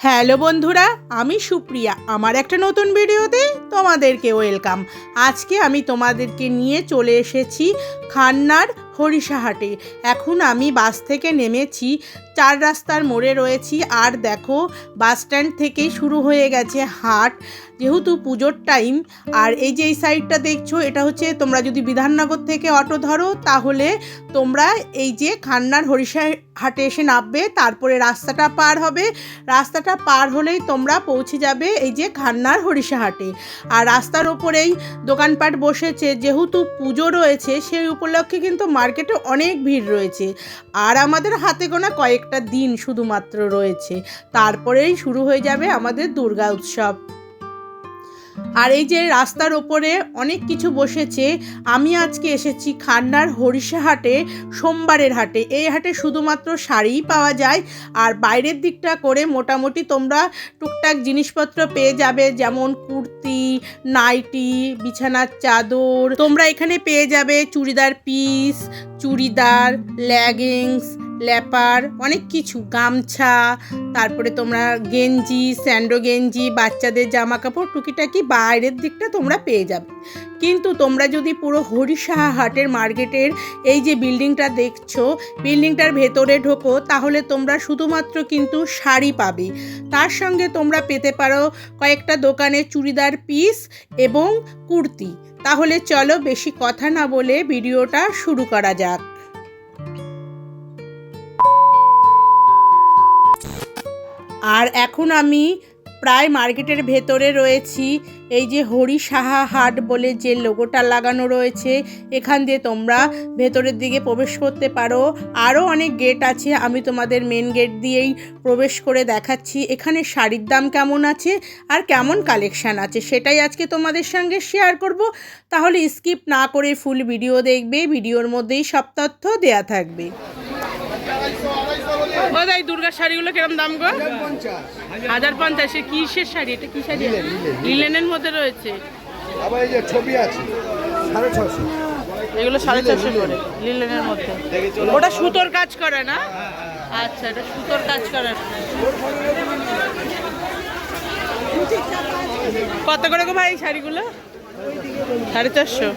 Hello বন্ধুরা, আমি সুপ্রিয়া। আমার একটা নতুন ভিডিওতে তোমাদেরকে ওয়েলকাম। আজকে আমি তোমাদেরকে নিয়ে চলে এসেছি খান্নার হরিষাহাটে। এখন আমি বাস থেকে নেমেছি চার রাস্তার মোড়ে রয়েছি আর দেখো, বাস স্ট্যান্ড থেকেই শুরু হয়ে গেছে হাট, যেহেতু পুজোর টাইম। আর এই যে এই সাইডটা দেখছ, এটা হচ্ছে তোমরা যদি বিধাননগর থেকে অটো ধরো, তাহলে তোমরা এই যে খান্নার হরিষা হাটে এসে নামবে, তারপরে রাস্তাটা পার হবে। রাস্তাটা পার হলেই তোমরা পৌঁছে যাবে এই যে খান্নার হরিষাহাটে আর রাস্তার ওপরেই দোকানপাট বসেছে, যেহেতু পুজো রয়েছে, সেই উপলক্ষে কিন্তু মার্কেটে অনেক ভিড় রয়েছে। আর আমাদের হাতে গোনা কয়েকটা দিন শুধুমাত্র রয়েছে। তারপরেই শুরু হয়ে যাবে আমাদের দুর্গা উৎসব। আর এই যে রাস্তার ওপরে অনেক কিছু বসেছে, আমি আজকে এসেছি খান্নার হরিষা হাটে, সোমবারের হাটে। এই হাটে শুধুমাত্র শাড়িই পাওয়া যায়। আর বাইরের দিকটা করে মোটামুটি তোমরা টুকটাক জিনিসপত্র পেয়ে যাবে, যেমন কুর্তি, নাইটি, বিছানার চাদর। তোমরা এখানে পেয়ে যাবে চুড়িদার পিস, চুড়িদার, লেগিংস ল্যাপার অনেক কিছু। গামছা, তারপরে তোমরা গেঞ্জি, স্যান্ডো গেঞ্জি, বাচ্চাদের জামা কাপড় টুকিটাকি বাইরের দিকটা তোমরা পেয়ে যাবে। কিন্তু তোমরা যদি পুরো হরিষাহা হাটের মার্কেটের এই যে বিল্ডিংটা দেখছ, বিল্ডিংটার ভেতরে ঢোকো, তাহলে তোমরা শুধুমাত্র কিন্তু শাড়ি পাবে। তার সঙ্গে তোমরা পেতে পারো কয়েকটা দোকানে চুড়িদার পিস এবং কুর্তি। তাহলে চলো বেশি কথা না বলে ভিডিওটা শুরু করা যাক। আর এখন আমি প্রায় মার্কেটের ভেতরে রয়েছি। এই যে হরি সাহা হাট বলে যে লোগোটা লাগানো রয়েছে, এখান দিয়ে তোমরা ভেতরের দিকে প্রবেশ করতে পারো। আরও অনেক গেট আছে, আমি তোমাদের মেন গেট দিয়েই প্রবেশ করে দেখাচ্ছি। এখানে শাড়ির দাম কেমন আছে আর কেমন কালেকশান আছে সেটাই আজকে তোমাদের সঙ্গে শেয়ার করব। তাহলে স্কিপ না করে ফুল ভিডিও দেখবে ভিডিওর মধ্যেই সব তথ্য দেয়া থাকবে। ও দাই দুর্গার শাড়িগুলো কিরম দাম গো? হাজার পঞ্চাশে কিসের শাড়ি? এটা কি শাড়ি? লিলেনের মধ্যে রয়েছে। আবার এই যে ছবি আছে সাড়ে ছশো এগুলো সাড়ে চারশো করে লিলেনের মধ্যে। ওটা সুতোর কাজ করে না? আচ্ছা এটা সুতোর কাজ করে কত করে গো ভাই শাড়িগুলো? সাড়ে চারশো।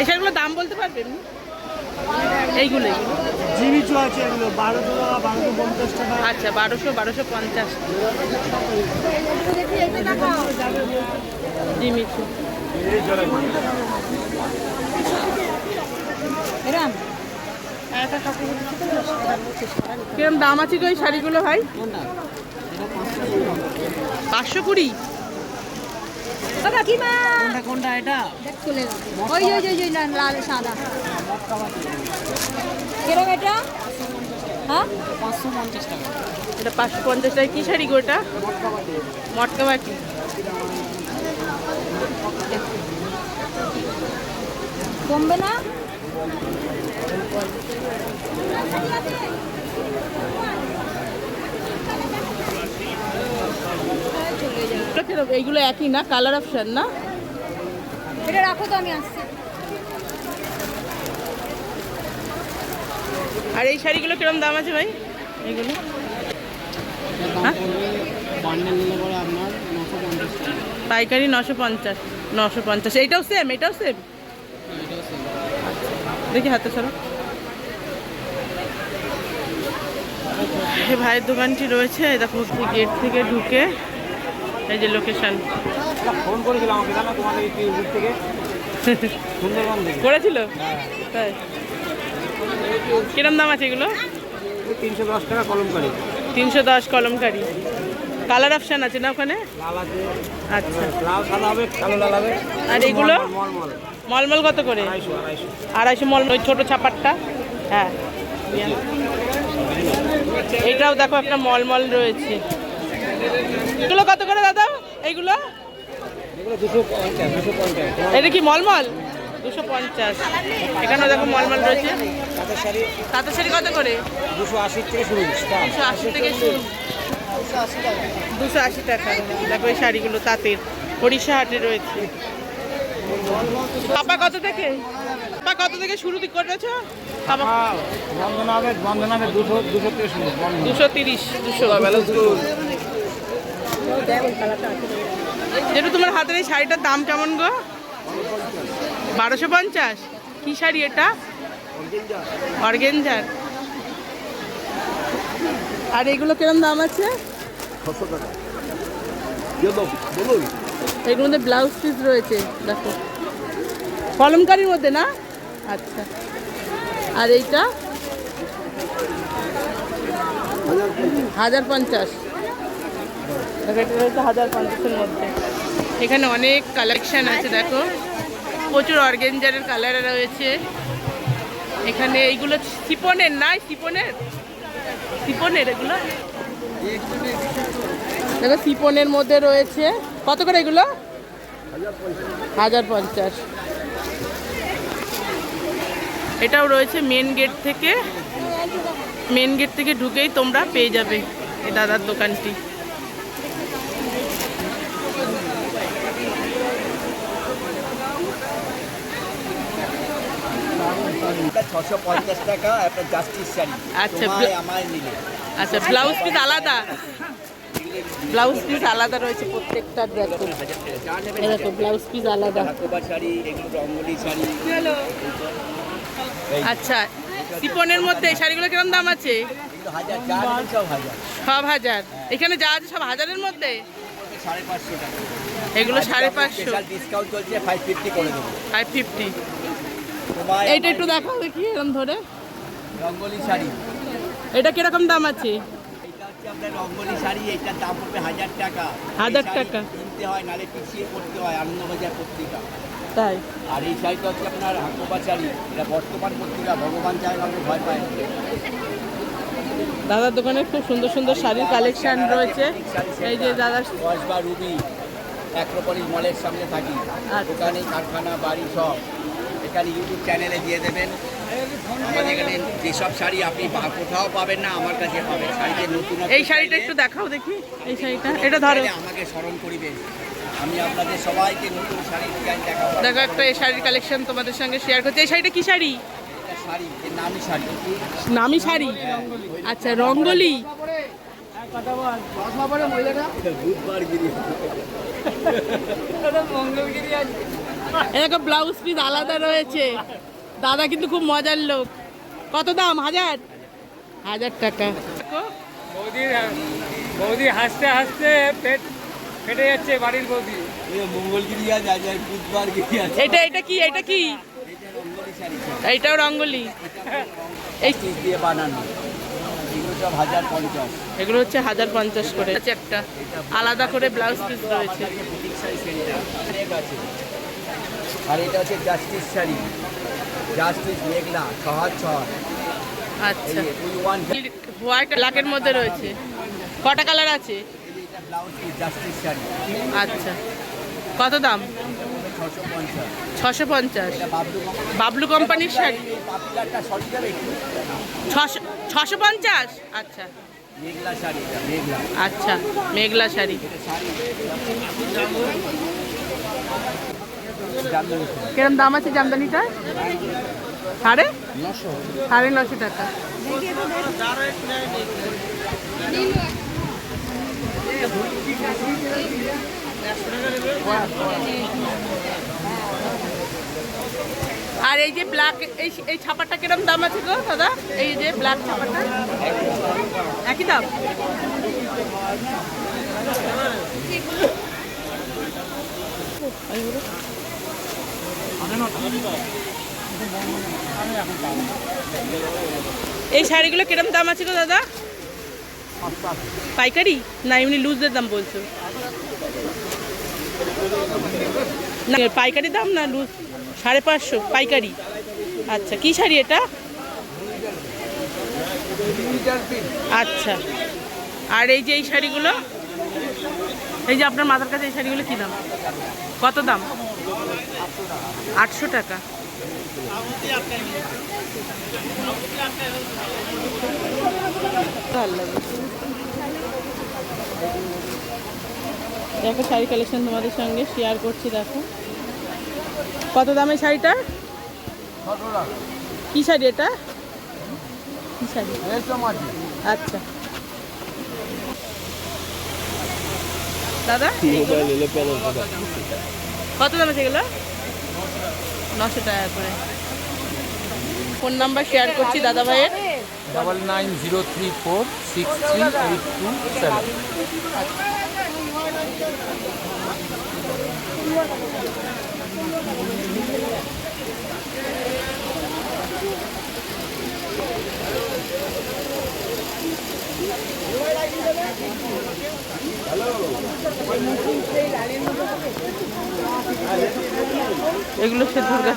এই শাড়িগুলোর দাম বলতে পারবেন? এইগুলো এইগুলো। জিমিচু আছে এগুলো বারোশো টাকা বারোশো পঞ্চাশ টাকা। আচ্ছা বারোশো বারোশো পঞ্চাশ। জি মিঠু কিরম দাম আছে গো এই শাড়িগুলো ভাই? পাঁচশো কুড়ি? কোনটা কোনটা এটা? চলে ওই ওই ওই ওই লাল সাদা। এটা? হ্যাঁ? পাঁচশো পঞ্চাশ টাকা এটা পাঁচশো পঞ্চাশ টাকা। কী শাড়ি গো এটা? মটকা বাটি কমবে না? এইগুলো একই না? কালার অপশন না? এটা রাখো তো আমি আসছি। আর এই শাড়িগুলো কিরম দাম আছে ভাই? এইগুলো? হ্যাঁ? পাইকারি নশো পঞ্চাশ। নশো পঞ্চাশ। এইটাও সেম এটাও সেম দেখি হাতে সরো এই ভাইয়ের দোকানটি রয়েছে এই দেখো গেট থেকে ঢুকে এই যে লোকেশন ফোন করেছিলাম আমাকে জানো তোমাদের ইউটিউব থেকে? সুন্দরবন করেছিল? তাই। কিরম দাম আছে এগুলো? তিনশো দশ টাকা কলমকারি। তিনশো দশ কলমকারি। কালার অপশান আছে না ওখানে? আচ্ছা। লাল সাদা হবে কালো লাল হবে। আর এগুলো? মলমল মলমল। কত করে? আড়াইশো আড়াইশো। আড়াইশো মল ওই ছোটো ছাপারটা হ্যাঁ। এটাও দেখো একটা মলমল রয়েছে। এগুলো কত করে দাদা? এইগুলো? এটা কি মলমল? দুশো পঞ্চাশ। এখানেও দেখো মলমল রয়েছে। তাঁতের শাড়ি কত করে? দুশো আশি থেকে শুরু দুশো আশি থেকে শুরু। দুশো আশি টাকা। দেখো এই শাড়িগুলো তাঁতের। হাটে রয়েছে। পাপা কত থেকে? পাপা কত থেকে শুরু করেছ? হবে হবে দুশো দুশো থেকে দুশো তিরিশ দুশো যেটা তোমার হাতের এই শাড়িটার দাম কেমন গো? বারোশো পঞ্চাশ? কি শাড়ি এটা? অর্গেঞ্জার। আর এগুলো কিরম দাম আছে? মধ্যে ব্লাউজ পিস রয়েছে দেখো। কলমকারির মধ্যে না? আচ্ছা। আর এইটা? হাজার পঞ্চাশ। হাজার পঞ্চাশের মধ্যে এখানে অনেক কালেকশান আছে, দেখো। প্রচুর অর্গেঞ্জারের কালার রয়েছে। এখানে এইগুলো সিপনের, নাই সিপনের? সিপনের এগুলো? দেখো, সিপনের মধ্যে রয়েছে। কত করে এগুলো? হাজার পঞ্চাশ। এটাও রয়েছে মেন গেট থেকে। মেন গেট থেকে ঢুকেই তোমরা পেয়ে যাবে এই দাদার দোকানটি। আচ্ছা, তোমায় ব্লা- আমায় নিলে। আচ্ছা ব্লাউজ পিস আলাদা। ব্লাউজ পিস আলাদা রয়েছে প্রত্যেকটা দেখো দেখো ব্লাউজ পিস আলাদা। শাড়ি রঙ্গলি শাড়ি। আচ্ছা সিপনের মধ্যে শাড়িগুলো কিরম দাম আছে? সব হাজার। এখানে যা আছে সব হাজারের মধ্যে? এগুলো সাড়ে পাঁচশো। ফাইভ ফিফটি এইটা একটু দেখাও দেখি এরকম ধরে। রঙ্গলি শাড়ি এটা কীরকম দাম আছে? হাজার টাকা। হাজার টাকা। কিনতে হয় নালে পিছিয়ে পড়তে হয়, আনন্দবাজার পত্রিকা তাই। আর এই শাড়িটা হচ্ছে আপনার হাকোবা শাড়ি এটা বর্তমান পত্রিকা ভগবান চায় না ভয় পায়। দাদার দোকানে খুব সুন্দর সুন্দর শাড়ির কালেকশন রয়েছে। এই যে দাদা কসবা রুবি অ্যাক্রোপলিস মলের সামনে থাকি। আচ্ছা। দোকানে কারখানা বাড়ি সব। এখানে ইউটিউব চ্যানেলে দিয়ে দেবেন। আমাদের এখানে যেসব শাড়ি আপনি বা- কোথাও পাবেন না আমার কাছে পাবেন। শাড়িতে নতুন এই শাড়িটা একটু দেখাও দেখি। এই শাড়িটা এটা ধরো। আমাকে স্মরণ করিবেন আমি আপনাদের সবাইকে নতুন শাড়ি ডিজাইন দেখাবো। দেখো একটা এই শাড়ির কালেকশন তোমাদের সঙ্গে শেয়ার করছি। এই শাড়িটা কি শাড়ি? শাড়ি নামি শাড়ি। আচ্ছা রঙ্গলি। এরকম ব্লাউজ পিস আলাদা রয়েছে। দাদা কিন্তু খুব মজার লোক। কত দাম? হাজার? হাজার টাকা। বৌদি বৌদি হাসতে হাসতে পেট ফেটে যাচ্ছে বাড়ির বৌদি। মঙ্গলগিরি আজ আর বুধবার গিরি আছে। এটা এটা কি এটা কি? এটা রঙ্গলি। শাড়ি এইটাও রঙ্গলি। এই পিস দিয়ে বানানো। এগুলো হাজার পঞ্চাশ। এগুলো হচ্ছে হাজার পঞ্চাশ করে। আছে একটা আলাদা করে ব্লাউজ পিস রয়েছে। আর এটা হচ্ছে জাস্টিস শাড়ি। জাস্টিস মেঘলা ছহার ছহার আচ্ছা। হোয়াইট ব্ল্যাকের মধ্যে রয়েছে। কটা কালার আছে? আচ্ছা। কত দাম? ছশো পঞ্চাশ। বাবলু কোম্পানির শাড়ি? ছশো ছশো পঞ্চাশ? আচ্ছা। শাড়ি আচ্ছা মেঘলা শাড়ি। এটা শাড়ি। কিরম দাম আছে জামদানিটা? সাড়ে? সাড়ে নশো টাকা। আর এই যে ব্ল্যাক এই এই ছাপাটা কিরম দাম আছে গো দাদা? এই যে ব্ল্যাক ছাপাটা? একই দাম? এই শাড়িগুলো কিরম দাম আছে গো দাদা? পাইকারি? না, এমনি লুজের দাম বলছো। না, পাইকারি দাম না, লুজ? সাড়ে পাঁচশো, পাইকারি। আচ্ছা কি শাড়ি এটা? আচ্ছা। আর এই যে এই শাড়িগুলো? এই যে আপনার মাথার কাছে এই শাড়িগুলো কী দাম? কত দাম? আটশো টাকা। ভালো লাগে দেখো শাড়ি কালেকশন তোমাদের সঙ্গে শেয়ার করছি দেখো। কত দামের শাড়িটা? কি শাড়ি এটা? কি শাড়ি? আচ্ছা। দাদা কত দাম আছে এগুলো? নশো টাকা করে। ফোন নাম্বার শেয়ার করছি দাদা ভাইয়ের double nine zero three four six three eight two seven এগুলো সে দুর্গা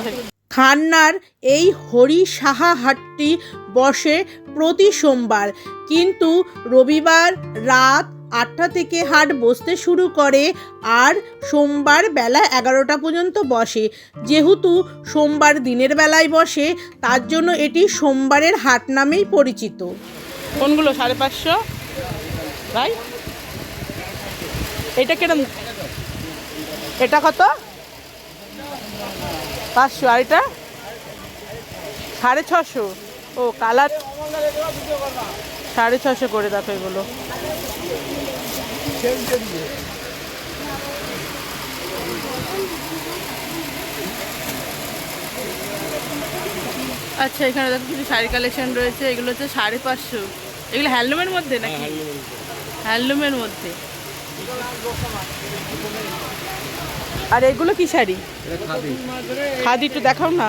খান্নার এই হরি সাহা হাটটি বসে প্রতি সোমবার। কিন্তু রবিবার রাত আটটা থেকে হাট বসতে শুরু করে আর সোমবার বেলা এগারোটা পর্যন্ত বসে। যেহেতু সোমবার দিনের বেলায় বসে, তার জন্য এটি সোমবারের হাট নামেই পরিচিত। কোনগুলো? সাড়ে পাঁচশো? ভাই? এটা কিরম? এটা কত? পাঁচশো আর এটা? সাড়ে ছশো। ও কালার সাড়ে ছশো করে দেখো এগুলো। আচ্ছা এখানে দেখো কিছু শাড়ি কালেকশন রয়েছে। এগুলো হচ্ছে সাড়ে পাঁচশো। এগুলো হ্যান্ডলুমের মধ্যে নাকি? হ্যান্ডলুমের মধ্যে। আর এগুলো কি শাড়ি? খাদি একটু দেখাও না।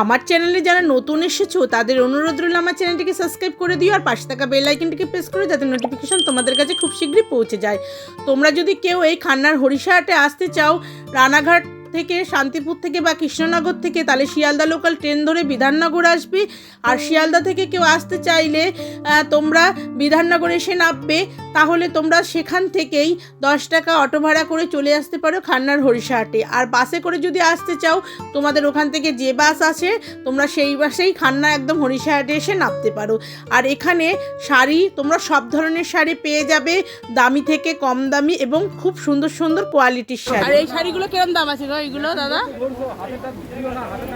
আমার চ্যানেলে যারা নতুন এসেছ, তাদের অনুরোধ রইল আমার চ্যানেলটিকে সাবস্ক্রাইব করে দিও আর পাশে থাকা বেল আইকনটিকে প্রেস করে যাতে নোটিফিকেশন তোমাদের কাছে খুব শীঘ্রই পৌঁছে যায়। তোমরা যদি কেউ এই খান্নার হরিষাহাটে আসতে চাও, রানাঘাট থেকে, শান্তিপুর থেকে বা কৃষ্ণনগর থেকে, তাহলে শিয়ালদা লোকাল ট্রেন ধরে বিধাননগর আসবে। আর শিয়ালদা থেকে কেউ আসতে চাইলে তোমরা বিধাননগর এসে নামবে। তাহলে তোমরা সেখান থেকেই দশ টাকা অটো ভাড়া করে চলে আসতে পারো খান্নার হরিষাহাটে। আর বাসে করে যদি আসতে চাও, তোমাদের ওখান থেকে যে বাস আছে, তোমরা সেই বাসেই খান্না একদম হরিষাহাটে এসে নামতে পারো। আর এখানে শাড়ি, তোমরা সব ধরনের শাড়ি পেয়ে যাবে, দামি থেকে কম দামি এবং খুব সুন্দর সুন্দর কোয়ালিটির শাড়ি। আর এই শাড়িগুলো কিরম দাম আছে এইগুলো দাদা?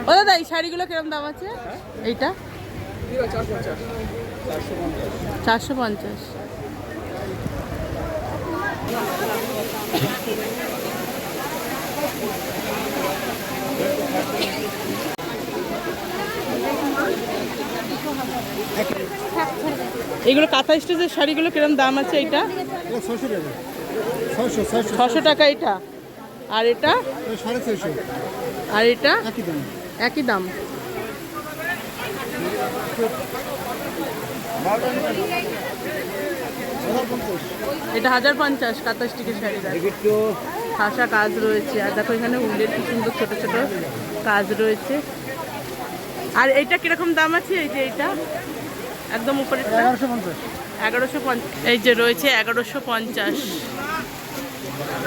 ও দাদা এই শাড়িগুলো কিরম দাম আছে? এইটা? চারশো পঞ্চাশ। এগুলো কাঁথা স্টেজের শাড়িগুলো কিরম দাম আছে এটা ছয়শো ছশো টাকা এটা আর এটা? আর এটা? একই দাম। এটা হাজার পঞ্চাশ কাতাশ টিকের শাড়ি খাসা কাজ রয়েছে। আর দেখো এখানে উলের কি সুন্দর ছোট ছোট কাজ রয়েছে। আর এইটা কীরকম দাম আছে? এই যে এইটা? একদম উপরে এগারোশো পঞ্চাশ। এই যে রয়েছে এগারোশো পঞ্চাশ।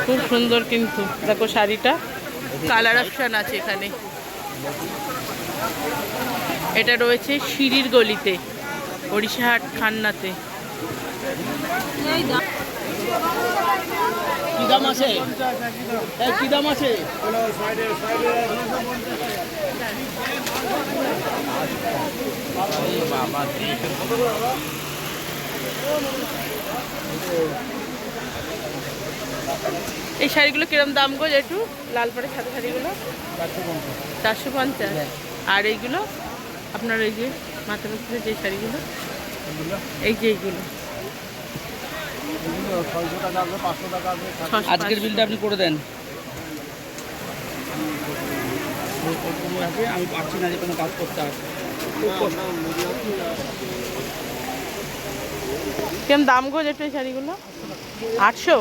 খুব সুন্দর কিন্তু। দেখো শাড়িটা। কালার অপশান আছে এখানে। এটা রয়েছে সিঁড়ির গলিতে ওড়িশাহাট খান্নাতে। কি দাম আছে? আছে? এই শাড়িগুলো কিরম দাম গো একটু লাল পাড়ের সাদা শাড়িগুলো? চারশো পঞ্চাশ। আর এইগুলো? আপনার এই যে মাথার উপরে যে শাড়িগুলো? এই যে এইগুলো। আজকের বিলটা আপনি করে দেন। আমি পারছি না যে কোনো কাজ করতে আর। কেমন দাম গো যেটা এই শাড়িগুলো? আটশো?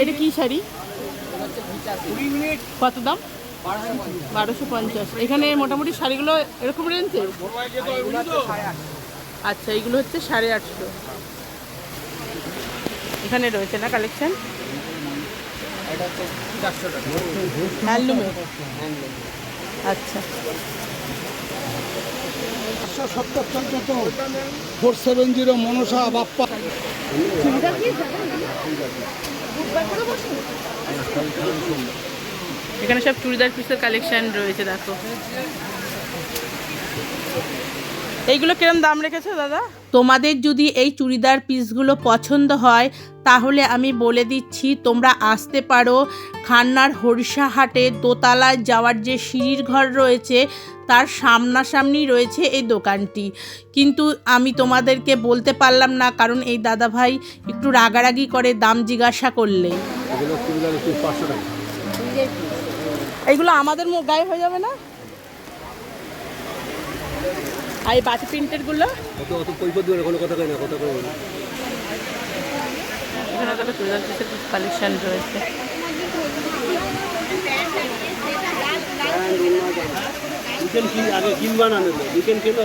এটা কি শাড়ি? কত দাম? বারোশো পঞ্চাশ। এখানে মোটামুটি শাড়িগুলো এরকম রেঞ্জে? আচ্ছা এইগুলো হচ্ছে সাড়ে আটশো। এখানে রয়েছে না কালেকশন? আচ্ছা। Four seven zero Manasa Bappa. এখানে সব চুড়িদার পিসের কালেকশন রয়েছে, দেখো। এইগুলো কিরম দাম রেখেছে, দাদা? তোমাদের যদি এই চুড়িদার পিসগুলো পছন্দ হয় তাহলে আমি বলে দিচ্ছি তোমরা আসতে পারো খান্নার হরিষাহাটে দোতলায় যাওয়ার যে সিঁড়ির ঘর রয়েছে তার সামনাসামনি রয়েছে এই দোকানটি। কিন্তু আমি তোমাদেরকে বলতে পারলাম না কারণ এই দাদা ভাই একটু রাগারাগি করে দাম জিজ্ঞাসা করলে। এইগুলো আমাদের গায়ে হয়ে যাবে না? আর এই বাটি প্রিন্টেরগুলো অত কোনো কথা না কথা না। এখানে দেখো চুড়িদার পিসের কালেকশন রয়েছে। আগে কিনবা না নেবে চিকেন কিনো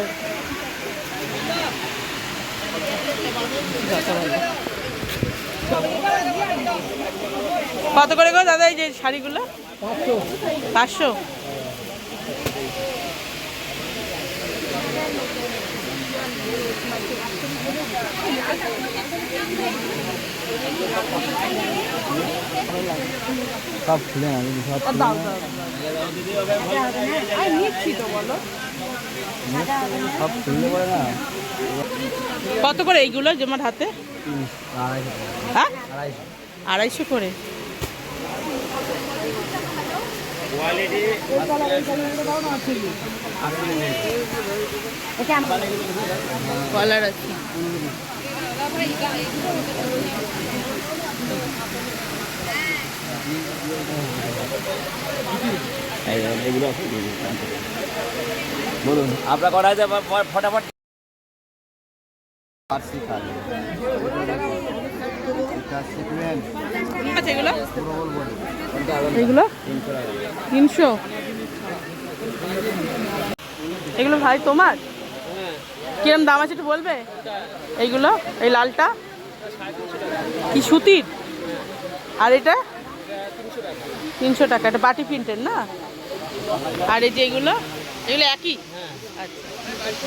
কত করে গো দাদা এই যে শাড়িগুলো? পাঁচশো? সব খুলে সব খুললে পড়ে না? কত করে এইগুলো জমার হাতে? হ্যাঁ? আড়াইশো করে। কলার আছে। বলুন আপনার করা যায় ফটাফট পার্সি আচ্ছা এগুলো? তিনশো। এগুলো ভাই তোমার? কিরম দাম আছে একটু বলবে? এইগুলো এই লালটা? কি সুতির? আর এটা? তিনশো টাকা, এটা বাটি প্রিন্টের না? আর এই যে এগুলো? এগুলো একই? আচ্ছা।